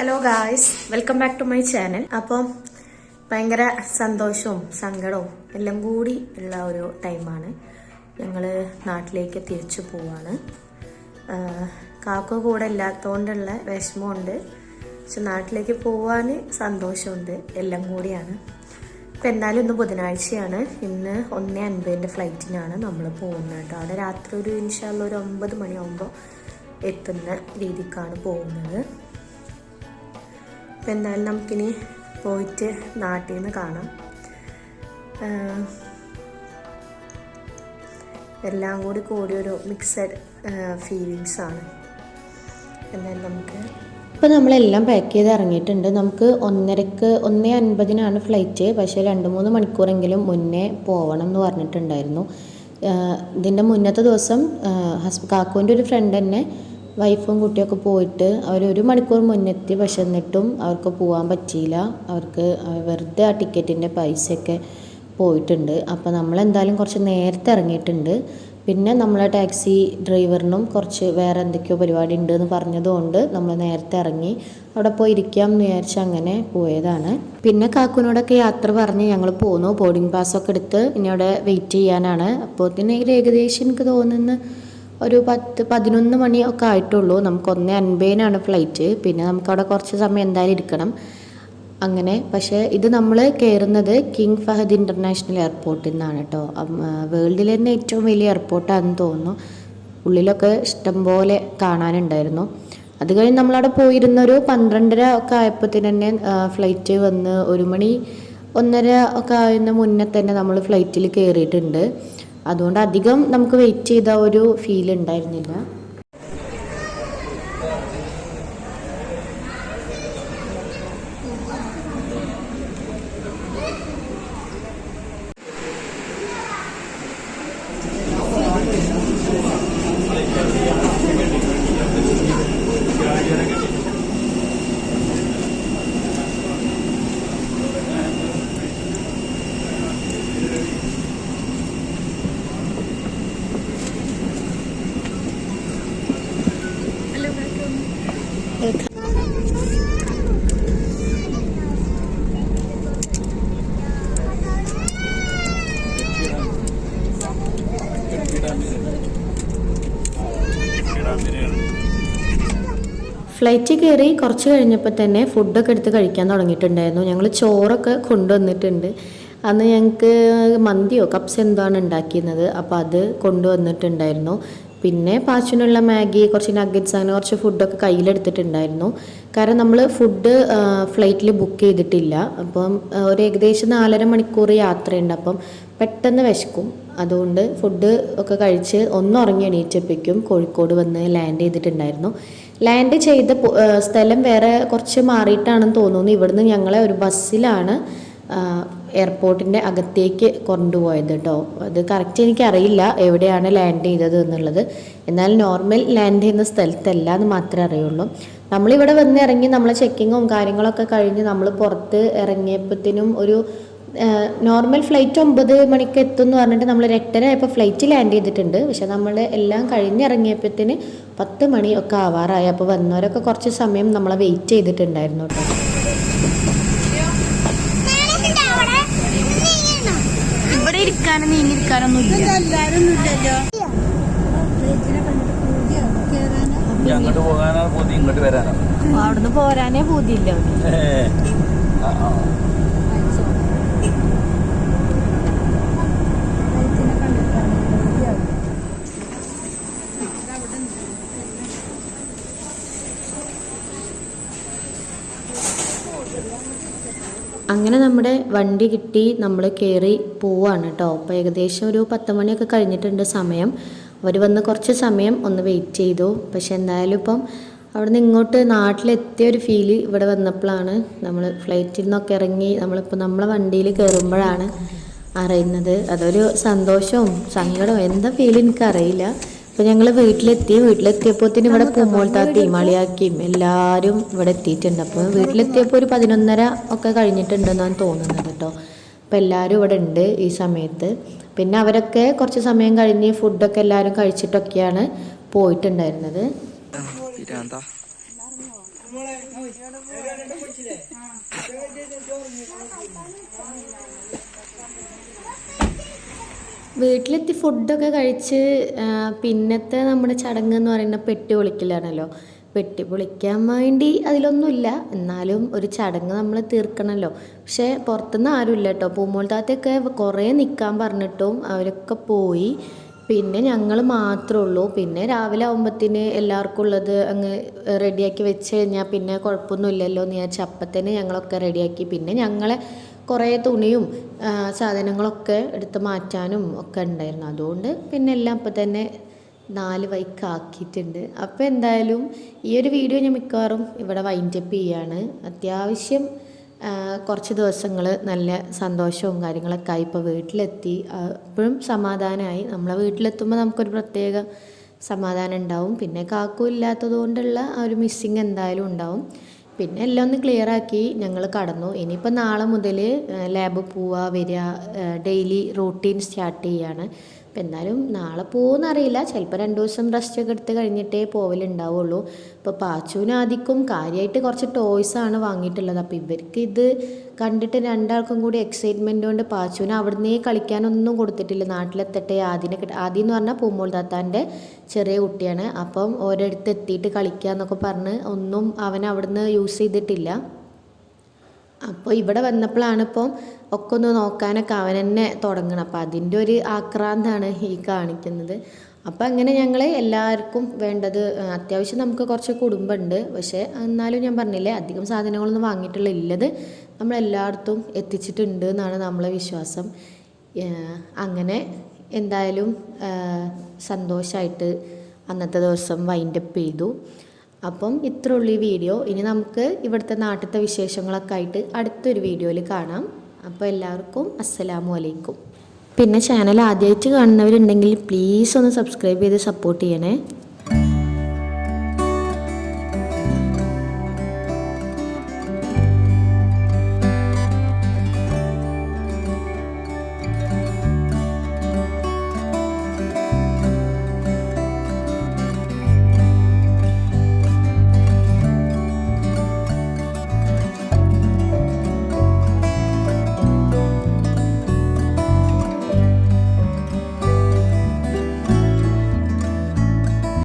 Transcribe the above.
Hello guys welcome back to my channel അപ്പം ഭയങ്കര സന്തോഷവും സങ്കടവും എല്ലാം കൂടി ഉള്ള ഒരു ടൈമാണ്. ഞങ്ങൾ നാട്ടിലേക്ക് തിരിച്ചു പോവാണ്. കാക്കു കൂടെ ഇല്ലാത്തതുകൊണ്ടുള്ള വിഷമമുണ്ട്. പക്ഷെ നാട്ടിലേക്ക് പോവാൻ സന്തോഷമുണ്ട്. എല്ലാം കൂടിയാണ്. ഇപ്പം എന്തായാലും ഇന്ന് ബുധനാഴ്ചയാണ്. ഇന്ന് ഒന്നേ അൻപതിന്റെ ഫ്ലൈറ്റിനാണ് നമ്മൾ പോകുന്നത് കേട്ടോ. അവിടെ രാത്രി ഒരു ഇൻഷാല്ല ഒരു ഒമ്പത് മണിയാകുമ്പോൾ എത്തുന്ന രീതിക്കാണ് പോകുന്നത്. അപ്പം എന്തായാലും നമുക്കിനി പോയിട്ട് നാട്ടിൽ നിന്ന് കാണാം എല്ലാം കൂടി കൂടി ഒരു മിക്സഡ് ഫീലിങ്സ് ആണ്. എന്തായാലും നമുക്ക് ഇപ്പോൾ നമ്മളെല്ലാം പാക്ക് ചെയ്ത് ഇറങ്ങിയിട്ടുണ്ട്. നമുക്ക് ഒന്നരക്ക് ഒന്നേ അൻപതിനാണ് ഫ്ലൈറ്റ് പക്ഷേ രണ്ട് മൂന്ന് മണിക്കൂറെങ്കിലും മുന്നേ പോകണം എന്ന് പറഞ്ഞിട്ടുണ്ടായിരുന്നു. ഇതിന്റെ മുന്നത്തെ ദിവസം ഹസ് കാക്കുവിന്റെ ഒരു ഫ്രണ്ട് തന്നെ വൈഫും കുട്ടിയൊക്കെ പോയിട്ട് അവർ ഒരു മണിക്കൂർ മുന്നെത്തി പക്ഷെ എന്നിട്ടും അവർക്ക് പോകാൻ പറ്റിയില്ല. അവർക്ക് വെറുതെ ആ ടിക്കറ്റിന്റെ പൈസയൊക്കെ പോയിട്ടുണ്ട്. അപ്പോൾ നമ്മൾ നമ്മളെന്തായാലും കുറച്ച് നേരത്തെ ഇറങ്ങിയിട്ടുണ്ട്. പിന്നെ നമ്മളെ ടാക്സി ഡ്രൈവറിനും കുറച്ച് വേറെ എന്തൊക്കെയോ പരിപാടി ഉണ്ട് എന്ന് പറഞ്ഞതുകൊണ്ട് നമ്മൾ നേരത്തെ ഇറങ്ങി അവിടെ പോയി ഇരിക്കാം എന്ന് വിചാരിച്ച് അങ്ങനെ പോയതാണ്. പിന്നെ കാക്കുനോടൊക്കെ യാത്ര പറഞ്ഞ് ഞങ്ങൾ പോന്നു. ബോർഡിംഗ് പാസ്സൊക്കെ എടുത്ത് ഇനി അവിടെ വെയിറ്റ് ചെയ്യാനാണ്. അപ്പോൾ തന്നെ ഏകദേശം എനിക്ക് തോന്നുന്നു ഒരു പത്ത് പതിനൊന്ന് ഒക്കെ ആയിട്ടുള്ളൂ. നമുക്ക് ഒന്നേ അൻപതിനാണ് ഫ്ലൈറ്റ് പിന്നെ നമുക്ക് അവിടെ കുറച്ച് സമയം എന്തായാലും ഇരിക്കണം. അങ്ങനെ. പക്ഷേ ഇത് നമ്മൾ കയറുന്നത് കിങ് ഫഹദ് ഇന്റർനാഷണൽ എയർപോർട്ടിൽ നിന്നാണ് കേട്ടോ വേൾഡിലെ തന്നെ ഏറ്റവും വലിയ എയർപോർട്ടാണെന്ന് തോന്നുന്നു. ഉള്ളിലൊക്കെ ഇഷ്ടംപോലെ കാണാനുണ്ടായിരുന്നു. അത് കഴിഞ്ഞ് നമ്മളവിടെ പോയിരുന്നൊരു പന്ത്രണ്ടര ഒക്കെ ആയപ്പോഴത്തേന് തന്നെ ഫ്ലൈറ്റ് വന്ന് ഒരു മണി ഒന്നര ഒക്കെ ആയതിന് മുന്നേ തന്നെ നമ്മൾ ഫ്ലൈറ്റിൽ കയറിയിട്ടുണ്ട്. അതുകൊണ്ട് അധികം നമുക്ക് വെയിറ്റ് ചെയ്ത ഒരു ഫീൽ ഉണ്ടായിരുന്നില്ല. ഫ്ലൈറ്റിൽ കയറി കുറച്ച് കഴിഞ്ഞപ്പോൾ തന്നെ ഫുഡൊക്കെ എടുത്ത് കഴിക്കാൻ തുടങ്ങിയിട്ടുണ്ടായിരുന്നു. ഞങ്ങൾ ചോറൊക്കെ കൊണ്ടുവന്നിട്ടുണ്ട്. അന്ന് ഞങ്ങൾക്ക് മന്തിയോ കപ്സ് എന്താണ് ഉണ്ടാക്കിയിരുന്നത്. അപ്പോൾ അത് കൊണ്ടുവന്നിട്ടുണ്ടായിരുന്നു. പിന്നെ പാച്ചിനുള്ള മാഗി കുറച്ച് നഗറ്റ്സ് അങ്ങനെ കുറച്ച് ഫുഡൊക്കെ കയ്യിലെടുത്തിട്ടുണ്ടായിരുന്നു. കാരണം നമ്മൾ ഫുഡ് ഫ്ലൈറ്റിൽ ബുക്ക് ചെയ്തിട്ടില്ല. അപ്പം ഒരു ഏകദേശം നാലര മണിക്കൂർ യാത്രയുണ്ട്. അപ്പം പെട്ടെന്ന് വിശക്കും. അതുകൊണ്ട് ഫുഡ് ഒക്കെ കഴിച്ച് ഒന്ന് ഉറങ്ങി എണീറ്റപ്പോഴേക്കും കോഴിക്കോട് വന്ന് ലാൻഡ് ചെയ്തിട്ടുണ്ടായിരുന്നു. ലാൻഡ് ചെയ്ത സ്ഥലം വേറെ കുറച്ച് മാറിയിട്ടാണെന്ന് തോന്നുന്നു. ഇവിടുന്ന് ഞങ്ങളെ ഒരു ബസ്സിലാണ് എയർപോർട്ടിന്റെ അകത്തേക്ക് കൊണ്ടുപോയത് കേട്ടോ അത് കറക്റ്റ് എനിക്കറിയില്ല എവിടെയാണ് ലാൻഡ് ചെയ്തത് എന്നുള്ളത്. എന്നാൽ നോർമൽ ലാൻഡ് ചെയ്യുന്ന സ്ഥലത്തല്ല എന്ന് മാത്രമേ അറിയുള്ളൂ. നമ്മളിവിടെ വന്ന് ഇറങ്ങി നമ്മളെ ചെക്കിങ്ങും കാര്യങ്ങളൊക്കെ കഴിഞ്ഞ് നമ്മൾ പുറത്ത് ഇറങ്ങിയപ്പോഴത്തേനും ഒരു നോർമൽ ഫ്ലൈറ്റ് ഒമ്പത് മണിക്ക് എത്തും എന്ന് പറഞ്ഞിട്ട് നമ്മൾ ഒരു എട്ടര ആയപ്പോൾ ഫ്ലൈറ്റ് ലാൻഡ് ചെയ്തിട്ടുണ്ട്. പക്ഷെ നമ്മൾ എല്ലാം കഴിഞ്ഞിറങ്ങിയപ്പോഴത്തേന് പത്ത് മണി ഒക്കെ ആവാറായി. അപ്പോൾ വന്നവരൊക്കെ കുറച്ച് സമയം നമ്മളെ വെയിറ്റ് ചെയ്തിട്ടുണ്ടായിരുന്നു കേട്ടോ. ഇവിടെ ഇരിക്കാനും ഇനി അങ്ങോട്ട് പോകാനാണ് പോതി ഇങ്ങോട്ട് വരാനാണ്. അവിടുന്ന് പോരാനേ പൂതിയില്ല അങ്ങനെ നമ്മുടെ വണ്ടി കിട്ടി നമ്മൾ കയറി പോവാണ് കേട്ടോ അപ്പോൾ ഏകദേശം ഒരു പത്ത് മണിയൊക്കെ കഴിഞ്ഞിട്ടുണ്ട് സമയം. അവർ വന്ന് കുറച്ച് സമയം ഒന്ന് വെയിറ്റ് ചെയ്തു. പക്ഷെ എന്തായാലും ഇപ്പം അവിടെ നിന്ന് ഇങ്ങോട്ട് നാട്ടിലെത്തിയ ഒരു ഫീൽ ഇവിടെ വന്നപ്പോഴാണ് നമ്മൾ ഫ്ലൈറ്റിൽ നിന്നൊക്കെ ഇറങ്ങി നമ്മളിപ്പോൾ നമ്മളെ വണ്ടിയിൽ കയറുമ്പോഴാണ് അറിയുന്നത്. അതൊരു സന്തോഷവും സങ്കടവും എന്താ ഫീൽ എനിക്കറിയില്ല. അപ്പോൾ ഞങ്ങൾ വീട്ടിലെത്തി. വീട്ടിലെത്തിയപ്പോത്തിന് ഇവിടെ പൂമോൾ താത്തയും അളിയാക്കിയും എല്ലാവരും ഇവിടെ എത്തിയിട്ടുണ്ട്. അപ്പോൾ വീട്ടിലെത്തിയപ്പോൾ ഒരു പതിനൊന്നര ഒക്കെ കഴിഞ്ഞിട്ടുണ്ടെന്നാണ് തോന്നുന്നത് കേട്ടോ. അപ്പം എല്ലാവരും ഇവിടെ ഉണ്ട് ഈ സമയത്ത്. പിന്നെ അവരൊക്കെ കുറച്ച് സമയം കഴിഞ്ഞ് ഫുഡൊക്കെ എല്ലാവരും കഴിച്ചിട്ടൊക്കെയാണ് പോയിട്ടുണ്ടായിരുന്നത്. പിരാന്താ വീട്ടിലെത്തി ഫുഡൊക്കെ കഴിച്ച് പിന്നത്തെ നമ്മുടെ ചടങ്ങ് എന്ന് പറയുന്നത് പെട്ടി പൊളിക്കലാണല്ലോ. പെട്ടി പൊളിക്കാൻ വേണ്ടി അതിലൊന്നുമില്ല. എന്നാലും ഒരു ചടങ്ങ് നമ്മൾ തീർക്കണമല്ലോ. പക്ഷേ പുറത്തുനിന്ന് ആരുമില്ല കേട്ടോ. പൂമോൾ താത്തയൊക്കെ കുറേ നിൽക്കാൻ പറഞ്ഞിട്ടും അവരൊക്കെ പോയി. പിന്നെ ഞങ്ങൾ മാത്രമേ ഉള്ളൂ. പിന്നെ രാവിലെ ആകുമ്പത്തിന് എല്ലാവർക്കും ഉള്ളത് അങ്ങ് റെഡിയാക്കി വെച്ച് കഴിഞ്ഞാൽ പിന്നെ കുഴപ്പമൊന്നുമില്ലല്ലോ എന്ന് വിചാരിച്ച് അപ്പം തന്നെ ഞങ്ങളൊക്കെ റെഡിയാക്കി. പിന്നെ ഞങ്ങളെ കുറേ തുണിയും സാധനങ്ങളൊക്കെ എടുത്ത് മാറ്റാനും ഒക്കെ ഉണ്ടായിരുന്നു. അതുകൊണ്ട് പിന്നെ എല്ലാം അപ്പം തന്നെ നാല് വൈക്ക് ആക്കിയിട്ടുണ്ട്. അപ്പോൾ എന്തായാലും ഈ ഒരു വീഡിയോ ഞാൻ മിക്കവാറും ഇവിടെ വൈൻഡപ്പ് ചെയ്യാണ്. അത്യാവശ്യം കുറച്ച് ദിവസങ്ങൾ നല്ല സന്തോഷവും കാര്യങ്ങളൊക്കെ ആയി ഇപ്പോൾ വീട്ടിലെത്തി. അപ്പോഴും സമാധാനമായി. നമ്മളെ വീട്ടിലെത്തുമ്പോൾ നമുക്കൊരു പ്രത്യേക സമാധാനം ഉണ്ടാവും. പിന്നെ കാക്കു ഇല്ലാത്തത് കൊണ്ടുള്ള ആ ഒരു മിസ്സിങ് എന്തായാലും ഉണ്ടാവും. പിന്നെ എല്ലാം ഒന്ന് ക്ലിയർ ആക്കി ഞങ്ങൾ കടന്നു. ഇനിയിപ്പോൾ നാളെ മുതൽ ലാബ് പോവുക വരിക ഡെയിലി റൂട്ടീൻ സ്റ്റാർട്ട് ചെയ്യാണ്. അപ്പം എന്നാലും നാളെ പോകുമെന്നറിയില്ല ചിലപ്പോൾ രണ്ട് ദിവസം റെസ്റ്റ് ഒക്കെ എടുത്ത് കഴിഞ്ഞിട്ടേ പോവലുണ്ടാവുള്ളൂ. ഇപ്പോൾ പാച്ചുവിന് ആദ്യക്കും കാര്യമായിട്ട് കുറച്ച് ടോയ്സാണ് വാങ്ങിയിട്ടുള്ളത്. അപ്പോൾ ഇവർക്ക് ഇത് കണ്ടിട്ട് രണ്ടാൾക്കും കൂടി എക്സൈറ്റ്മെന്റ് കൊണ്ട് പാച്ചുവിന് അവിടുന്നേ കളിക്കാനൊന്നും കൊടുത്തിട്ടില്ല. നാട്ടിലെത്തട്ടെ. ആദ്യം ആദ്യം എന്ന് പറഞ്ഞാൽ പൂമോൾ താത്താന്റെ ചെറിയ കുട്ടിയാണ്. അപ്പം ഓരോരുത്ത് എത്തിയിട്ട് കളിക്കുക എന്നൊക്കെ പറഞ്ഞ് ഒന്നും അവൻ അവിടുന്ന് യൂസ് ചെയ്തിട്ടില്ല. അപ്പോൾ ഇവിടെ വന്നപ്പോഴാണ് ഇപ്പോൾ ഒക്കെ ഒന്ന് നോക്കാനൊക്കെ അവൻ തന്നെ തുടങ്ങണം. അപ്പോൾ അതിന്റെ ഒരു ആക്രാന്താണ് ഈ കാണിക്കുന്നത്. അപ്പോൾ അങ്ങനെ ഞങ്ങൾ എല്ലാവർക്കും വേണ്ടത് അത്യാവശ്യം നമുക്ക് കുറച്ച് കുടുംബമുണ്ട്. പക്ഷേ എന്നാലും ഞാൻ പറഞ്ഞില്ലേ അധികം സാധനങ്ങളൊന്നും വാങ്ങിയിട്ടുള്ള ഇല്ലത് നമ്മളെല്ലായിടത്തും എത്തിച്ചിട്ടുണ്ട് എന്നാണ് നമ്മളെ വിശ്വാസം. അങ്ങനെ എന്തായാലും സന്തോഷമായിട്ട് അന്നത്തെ ദിവസം വൈൻഡപ്പ് ചെയ്തു. അപ്പം ഇത്ര ഉള്ളൂ ഈ വീഡിയോ. ഇനി നമുക്ക് ഇവിടുത്തെ നാട്ടിലത്തെ വിശേഷങ്ങളൊക്കെ ആയിട്ട് അടുത്തൊരു വീഡിയോയിൽ കാണാം. അപ്പോൾ എല്ലാവർക്കും അസ്സലാമു അലൈക്കും. പിന്നെ ചാനൽ ആദ്യമായിട്ട് കാണുന്നവരുണ്ടെങ്കിൽ പ്ലീസ് ഒന്ന് സബ്സ്ക്രൈബ് ചെയ്ത് സപ്പോർട്ട് ചെയ്യണേ.